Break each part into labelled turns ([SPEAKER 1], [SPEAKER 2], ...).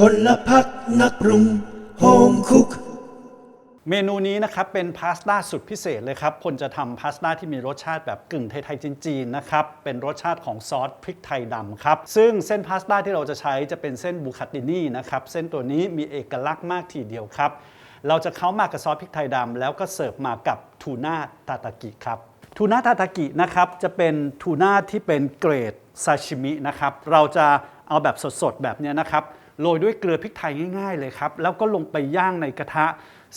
[SPEAKER 1] พลพักนักปรุงโฮมคุก
[SPEAKER 2] เมนูนี้นะครับเป็นพาสต้าสุดพิเศษเลยครับพลจะทำพาสต้าที่มีรสชาติแบบกึ่งไทยๆจีนๆนะครับ เป็นรสชาติของซอสพริกไทยดำครับ ซึ่งเส้นพาสต้าที่เราจะใช้จะเป็นเส้นบูคาตินี่นะครับ เส้นตัวนี้มีเอกลักษณ์มากทีเดียวครับ เราจะเข้ามากับซอสพริกไทยดำแล้วก็เสิร์ฟมากับทูน่าทาตากิครับทูน่าทาตากินะครับจะเป็นทูน่าที่เป็นเกรดซาชิมินะครับเราจะ เอาแบบสดๆแบบเนี้ยนะครับโรยด้วยเกลือพริกไทยง่ายๆเลยครับ แล้วก็ลงไปย่างในกระทะ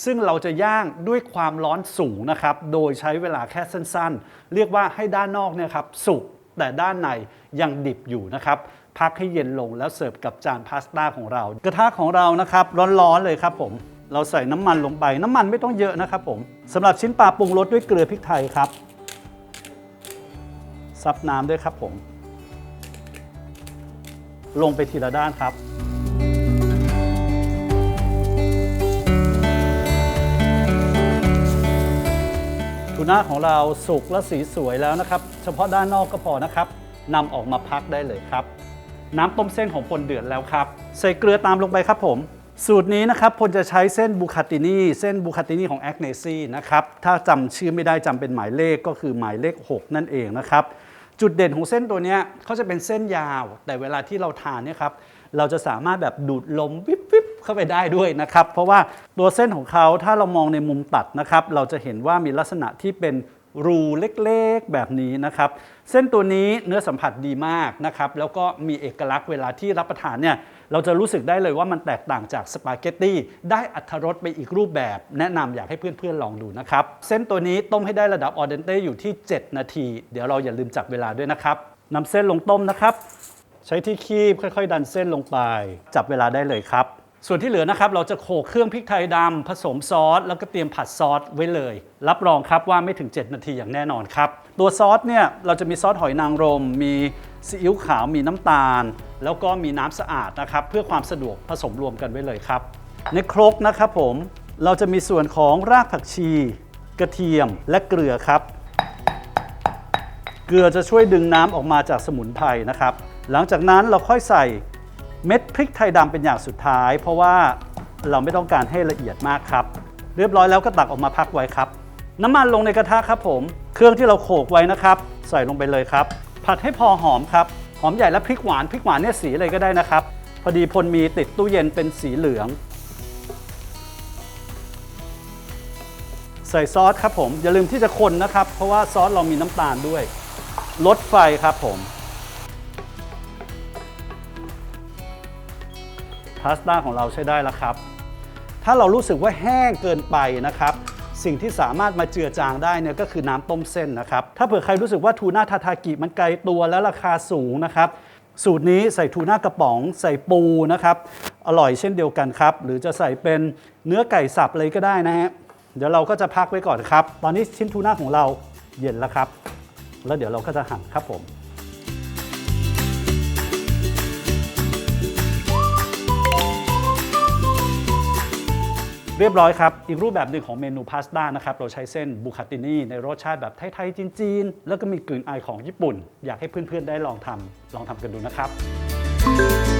[SPEAKER 2] ซึ่งเราจะย่างด้วยความร้อนสูงนะครับ โดยใช้เวลาแค่สั้นๆ เรียกว่าให้ด้านนอกเนี่ยครับสุกแต่ด้านในยังดิบอยู่นะครับ พักให้เย็นลงแล้วเสิร์ฟกับจานพาสต้าของเรา กระทะของเรานะครับร้อนๆเลยครับผม เราใส่น้ำมันลงไป น้ำมันไม่ต้องเยอะนะครับผมสำหรับชิ้นปลาปรุงรสด้วยเกลือพริกไทยครับซับน้ำด้วยครับผม ลงไปทีละด้านครับ ทูน่าของเราสุกและสีสวยแล้วนะครับ เฉพาะด้านนอกก็พอนะครับนำออกมาพักได้เลยครับ น้ำต้มเส้นของพลเดือดแล้วครับ ใส่เกลือตามลงไปครับผมสูตรนี้นะครับพลจะใช้เส้นบูคาตินีเส้นบูคาตินีของแอคเนซีนะครับ ถ้าจำชื่อไม่ได้จำเป็นหมายเลขก็คือหมายเลข 6 นั่นเองนะครับ จุดเด่นของเส้นตัวนี้เขาจะเป็นเส้นยาว แต่เวลาที่เราทานเนี่ยครับเราจะสามารถแบบดูดลมวิบวิบเข้าไปได้ด้วยนะครับ เพราะว่าตัวเส้นของเขาถ้าเรามองในมุมตัดนะครับ เราจะเห็นว่ามีลักษณะที่เป็น รูเล็กๆแบบนี้นะครับ เส้นตัวนี้เนื้อสัมผัสดีมากนะครับ แล้วก็มีเอกลักษณ์เวลาที่รับประทานเนี่ยเราจะรู้สึกได้เลยว่ามันแตกต่างจากสปาเกตตี้ได้อัตรสไปอีกรูปแบบ แนะนำอยากให้เพื่อนๆลองดูนะครับ เส้นตัวนี้ต้มให้ได้ระดับออเดนเต้อยู่ที่ 7 นาที เดี๋ยวเราอย่าลืมจับเวลาด้วยนะครับนำเส้นลงต้มนะครับ ใช้ที่คีบค่อย ๆ ดันเส้นลงไป จับเวลาได้เลยครับ ส่วนที่เหลือนะครับเราจะโขลกเครื่องพริกไทยดำผสมซอส แล้วก็เตรียมผัดซอสไว้เลย รับรองครับว่าไม่ถึง 7 นาทีอย่างแน่นอนครับ ตัวซอสเนี่ยเราจะมีซอสหอยนางรม มีซีอิ๊วขาวมีน้ำตาล แล้วก็มีน้ำสะอาดนะครับเพื่อความสะดวกผสมรวมกันไว้เลยครับ ในครกนะครับผมเราจะมีส่วนของรากผักชี กระเทียมและเกลือครับ เกลือจะช่วยดึงน้ำออกมาจากสมุนไพรนะครับ หลังจากนั้นเราค่อยใส่ เม็ดพริกไทยดำเป็นอย่างสุดท้าย เพราะว่าเราไม่ต้องการให้ละเอียดมากครับ เรียบร้อยแล้วก็ตักออกมาพักไว้ครับ น้ำมันลงในกระทะครับผม เครื่องที่เราโขลกไว้นะครับ ใส่ลงไปเลยครับ ผัดให้พอหอมครับ หอมใหญ่และพริกหวาน พริกหวานเนี่ยสีอะไรก็ได้นะครับ พอดีพลมีติดตู้เย็นเป็นสีเหลือง ใส่ซอสครับผม อย่าลืมที่จะคนนะครับ เพราะว่าซอสเรามีน้ำตาลด้วย ลดไฟครับผม พาสต้าของเราใช้ได้แล้วครับ ถ้าเรารู้สึกว่าแห้งเกินไปนะครับ สิ่งที่สามารถมาเจือจางได้เนี่ยก็คือน้ำต้มเส้นนะครับ ถ้าเผื่อใครรู้สึกว่าทูน่าทาทากิมันไกลตัวและราคาสูงนะครับ สูตรนี้ใส่ทูน่ากระป๋องใส่ปูนะครับ อร่อยเช่นเดียวกันครับ หรือจะใส่เป็นเนื้อไก่สับเลยก็ได้นะฮะ เดี๋ยวเราก็จะพักไว้ก่อนครับ ตอนนี้ชิ้นทูน่าของเราเย็นแล้วครับ แล้วเดี๋ยวเราก็จะหั่นครับผม เรียบร้อยครับ อีกรูปแบบหนึ่งของเมนูพาสต้านะครับ เราใช้เส้นบูคาตินีในรสชาติแบบไทย ๆ จีน ๆ แล้วก็มีกลิ่นอายของญี่ปุ่น อยากให้เพื่อน ๆ ได้ลองทำลองทำกันดูนะครับ